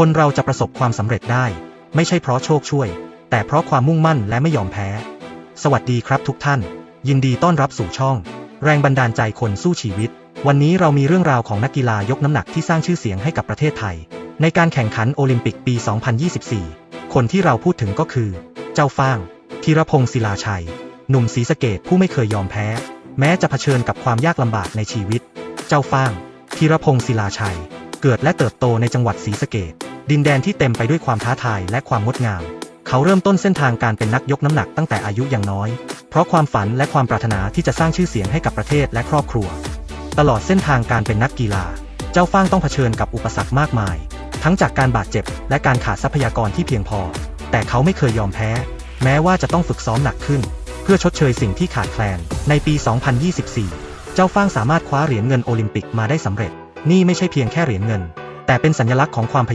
คนเราจะประสบความสำเร็จได้ ไม่ใช่เพราะโชคช่วย แต่เพราะความมุ่งมั่นและไม่ยอมแพ้ สวัสดีครับทุกท่าน ยินดีต้อนรับสู่ช่อง แรงบันดาลใจคนสู้ชีวิต วันนี้เรามีเรื่องราวของนักกีฬายกน้ำหนักที่สร้างชื่อเสียงให้กับประเทศไทย ในการแข่งขันโอลิมปิกปี 2024 คนที่เราพูดถึงก็คือ เจ้าฟ้างธีรพงศ์ศิลาชัย หนุ่มศรีสะเกดผู้ไม่เคยยอมแพ้ แม้จะเผชิญกับความยากลำบากในชีวิต เจ้าฟ้างธีรพงศ์ศิลาชัยเกิดและเติบโตในจังหวัดศรีสะเกด ดินแดนที่เต็มไปด้วยความท้าทายและความงดงาม เขาเริ่มต้นเส้นทางการเป็นนักยกน้ำหนักตั้งแต่อายุยังน้อย เพราะความฝันและความปรารถนาที่จะสร้างชื่อเสียงให้กับประเทศและครอบครัว ตลอดเส้นทางการเป็นนักกีฬา เจ้าฟ้างต้องเผชิญกับอุปสรรคมากมาย ทั้งจากการบาดเจ็บ และการขาดทรัพยากรที่เพียงพอ แต่เขาไม่เคยยอมแพ้ แม้ว่าจะต้องฝึกซ้อมหนักขึ้น เพื่อชดเชยสิ่งที่ขาดแคลน ในปี 2024 เจ้าฟ้างสามารถคว้าเหรียญเงินโอลิมปิกมาได้สำเร็จ นี่ไม่ใช่เพียงแค่เหรียญเงิน แต่เป็นสัญลักษณ์ของความพยายาม